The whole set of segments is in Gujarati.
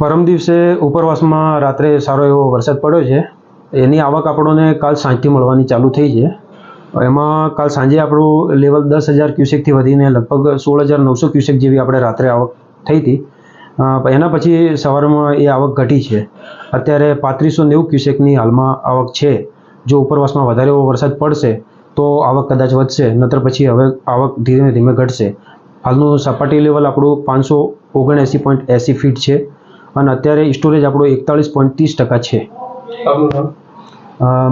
પરમ દિવસે ઉપરવાસમાં રાત્રે સારો એવો વરસાદ પડ્યો છે. એની આવક આપણને કાલ સાંજથી મળવાની ચાલુ થઈ છે. એમાં કાલ સાંજે આપણું લેવલ દસ હજાર ક્યુસેકથી વધીને લગભગ સોળ હજાર નવસો ક્યુસેક જેવી આપણે રાત્રે આવક થઈ હતી. એના પછી સવારમાં એ આવક ઘટી છે. અત્યારે પાંત્રીસો નેવું ક્યુસેકની હાલમાં આવક છે. જો ઉપરવાસમાં વધારે એવો વરસાદ પડશે, તો આવક કદાચ વધશે, નતર પછી હવે આવક ધીમે ધીમે ઘટશે. હાલનું સપાટી લેવલ આપણું પાંચસો ઓગણએંસી પોઈન્ટ એંસી ફીટ છે. અને અત્યારે સ્ટોરેજ આપણું એકતાળીસ પોઈન્ટ ત્રીસ ટકા છે.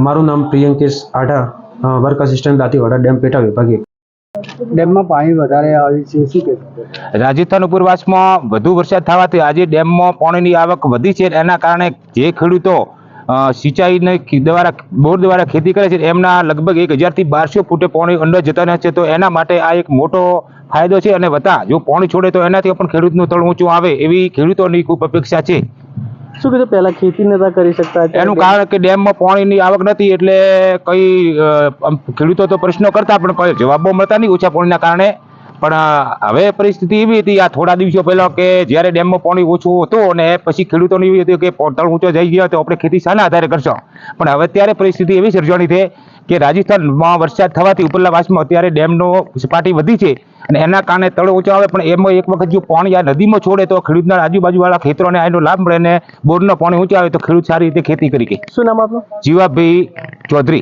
મારું નામ Priyankesh આઢા work assistant Dantiwada dam પેટા વિભાગે ડેમમાં પાણી વધારે આવે છે શું કે રાજસ્થાન ઉપરવાસમાં વધુ વરસાદ થવાથી આજે ડેમમાં પાણીની આવક વધી છે. એના કારણે જે ખેડૂતો સિંચાઈને દ્વારા બોર દ્વારા ખેતી કરે છે. એમના લગભગ એક હજારથી બારસો ફૂટે પાણી અંદર જતા રહે છે. તો એના માટે આ એક મોટો ફાયદો છે. અને વતા જો પાણી છોડે તો એનાથી પણ ખેડૂતનું તળ ઊંચું આવે એવી ખેડૂતોની ખૂબ અપેક્ષા છે. શું કીધું? પહેલા ખેતી નતા કરી શકતા એનું કારણ કે ડેમમાં પાણીની આવક નથી એટલે કઈ ખેડૂતો તો પ્રશ્નો કરતા પણ કોઈ જવાબો મળતા નહીં ઓછા પાણીના કારણે. પણ હવે પરિસ્થિતિ એવી હતી આ થોડા દિવસો પહેલા કે જ્યારે ડેમમાં પાણી ઓછું હતું અને પછી ખેડૂતોને એવી હતી કે તળ ઊંચો જઈ ગયો તો આપણે ખેતી શાના આધારે કરશો. પણ હવે અત્યારે પરિસ્થિતિ એવી સર્જાણી છે કે રાજસ્થાનમાં વરસાદ થવાથી ઉપરલા વાસમાં અત્યારે ડેમનો સપાટી વધી છે અને એના કારણે તળ ઓછો આવે પણ એમાં એક વખત જો પાણી આ નદીમાં છોડે તો ખેડૂતના આજુબાજુવાળા ખેતરોને આનો લાભ મળે અને બોરનો પાણી ઊંચો આવે તો ખેડૂત સારી રીતે ખેતી કરી શકે. શું નામ આપનું? જીવાભાઈ ચૌધરી.